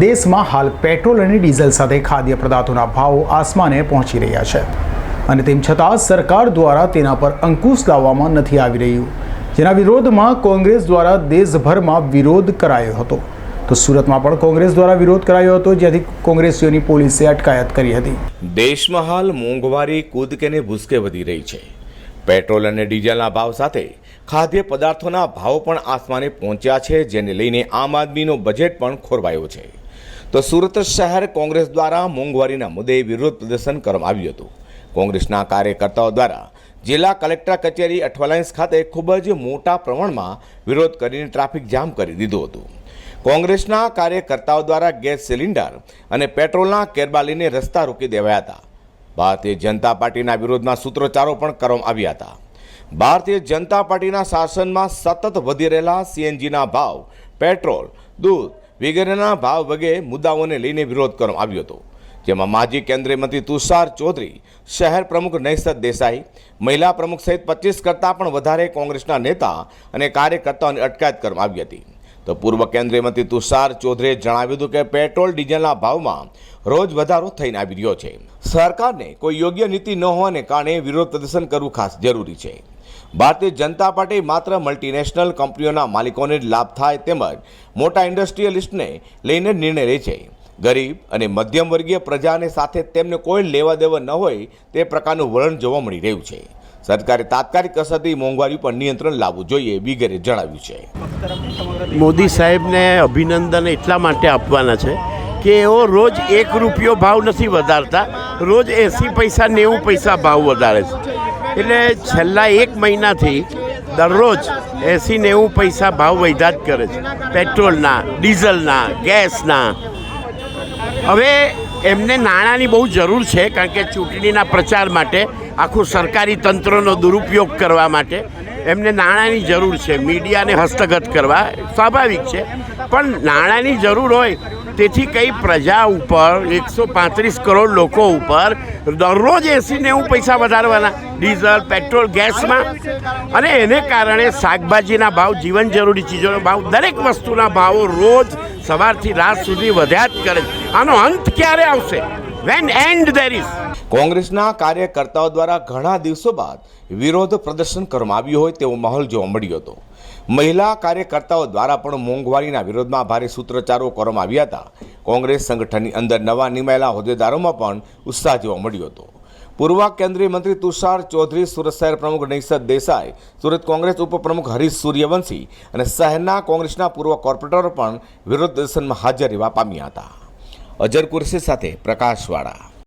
દેશમાં હાલ પેટ્રોલ અને ડીઝલ સાથે ખાદ્ય પદાર્થોના ભાવો આસમાને પહોંચી રહ્યા છે. અને તેમ છતાં સરકાર દ્વારા તેના પર અંકુશ લાવવામાં નથી આવી રહ્યું. જેના વિરોધમાં કોંગ્રેસ દ્વારા દેશભરમાં વિરોધ કરાયો હતો. તો સુરતમાં પણ કોંગ્રેસ દ્વારા વિરોધ કરાયો હતો જ્યાંથી કોંગ્રેસીઓની પોલીસે અટકાયત કરી હતી. દેશમાં હાલ મોંઘવારી કૂદકેને ભૂસકે વધી રહી છે. પેટ્રોલ અને ડીઝલના ભાવ સાથે ખાદ્ય પદાર્થોના ભાવ પણ આસમાને પહોંચ્યા છે, જેને લઈને આમ આદમીનો બજેટ પણ ખોરવાયો છે. તો સુરત શહેર કોંગ્રેસ દ્વારા મોંઘવારીના મુદ્દે વિરોધ પ્રદર્શન કરવામાં આવ્યું હતું. કોંગ્રેસના કાર્યકર્તાઓ દ્વારા જિલ્લા કલેક્ટર કચેરી અઠવાલાઇન્સ ખાતે ખૂબ જ મોટા પ્રમાણમાં વિરોધ કરીને ટ્રાફિક જામ કરી દીધું હતું. કોંગ્રેસના કાર્યકર્તાઓ દ્વારા ગેસ સિલિન્ડર અને પેટ્રોલના કેરબા રસ્તા રોકી દેવાયા હતા. ભારતીય જનતા પાર્ટીના વિરોધમાં સૂત્રોચ્ચારો પણ કરવામાં આવ્યા હતા. ભારતીય જનતા પાર્ટીના શાસનમાં સતત વધી રહેલા સીએનજીના ભાવ, પેટ્રોલ, દૂધ વગેરેના ભાવ વગેરે મુદ્દાઓને લઈને વિરોધ કરવામાં આવ્યો હતો, જેમાં માજી કેન્દ્રીય મંત્રી તુષાર ચૌધરી, શહેર પ્રમુખ નૈસદ દેસાઈ, મહિલા પ્રમુખ સહિત પચીસ કરતાં પણ વધારે કોંગ્રેસના નેતા અને કાર્યકર્તાઓની અટકાયત કરવામાં આવી હતી. તો પૂર્વ કેન્દ્રીય મંત્રી તુષાર ચૌધરીએ જણાવ્યું હતું કે પેટ્રોલ, ડીઝલના ભાવમાં રોજ વધારો થઈને આવી રહ્યો છે. સરકારને કોઈ યોગ્ય નીતિ ન હોવાને કારણે વિરોધ પ્રદર્શન કરવું ખાસ જરૂરી છે. ભારતીય જનતા પાર્ટી માત્ર મલ્ટીનેશનલ કંપનીઓના માલિકોને લાભ થાય તેમજ મોટા ઇન્ડસ્ટ્રીયલિસ્ટને લઈને નિર્ણય લે છે. ગરીબ અને મધ્યમ વર્ગીય પ્રજાને સાથે તેમને કોઈ લેવા દેવા ન હોય તે પ્રકારનું વલણ જોવા મળી રહ્યું છે. સરકારે તાત્કાલિક અસરથી મોંઘવારી પર નિયંત્રણ લાવવું જોઈએ વગેરે જણાવ્યું છે. મોદી સાહેબને અભિનંદન એટલા માટે આપવાના છે કે એઓ રોજ એક રૂપિયો ભાવ નથી વધારતા, રોજ એંસી પૈસા, નેવું પૈસા ભાવ વધારે છે. એટલે છેલ્લા એક મહિનાથી દરરોજ એંસી, નેવું પૈસા ભાવ વધ્યા જ કરે છે. પેટ્રોલના, ડીઝલના, ગેસના. હવે એમને નાણાંની બહુ જરૂર છે, કારણ કે ચૂંટણીના પ્રચાર માટે આખું સરકારી તંત્રનો દુરુપયોગ કરવા માટે એમને નાણાંની જરૂર છે. મીડિયાને હસ્તગત કરવા સ્વાભાવિક છે. પણ નાણાંની જરૂર હોય તેથી કઈ પ્રજા ઉપર, એકસો પાંત્રીસ કરોડ લોકો ઉપર દરરોજ એસી નેવું પૈસા વધારવાના. ડીઝલ, પેટ્રોલ, ગેસમાં. અને એને કારણે શાકભાજીના ભાવ, જીવન જરૂરી ચીજોનો ભાવ, દરેક વસ્તુના ભાવો રોજ સવારથી રાત સુધી વધ્યા જ કરે આનો અંત ક્યારે આવશે? વેન એન્ડ ધેર ઇઝ કોંગ્રેસના કાર્યકર્તાઓ દ્વારા ઘણા દિવસો બાદ વિરોધ પ્રદર્શન કરવામાં આવ્યું હોય તેવો માહોલ જોવા મળ્યો હતો. મહિલા કાર્યકર્તાઓ દ્વારા પણ મોંઘવારીના વિરોધમાં ભારે સૂત્રોચ્ચારો કરવામાં આવ્યા હતા. કોંગ્રેસ સંગઠનની અંદર નવા નિમાયેલા હોદ્દેદારોમાં પણ ઉત્સાહ જોવા મળ્યો હતો. પૂર્વ કેન્દ્રીય મંત્રી તુષાર ચૌધરી, સુરત શહેર પ્રમુખ નૈસદ દેસાઈ, સુરત કોંગ્રેસ ઉપપ્રમુખ હરીશ સૂર્યવંશી અને શહેરના કોંગ્રેસના પૂર્વ કોર્પોરેટરો પણ વિરોધ પ્રદર્શનમાં હાજર રહેવા પામ્યા હતા. અજર કુરશી સાથે પ્રકાશવાળા.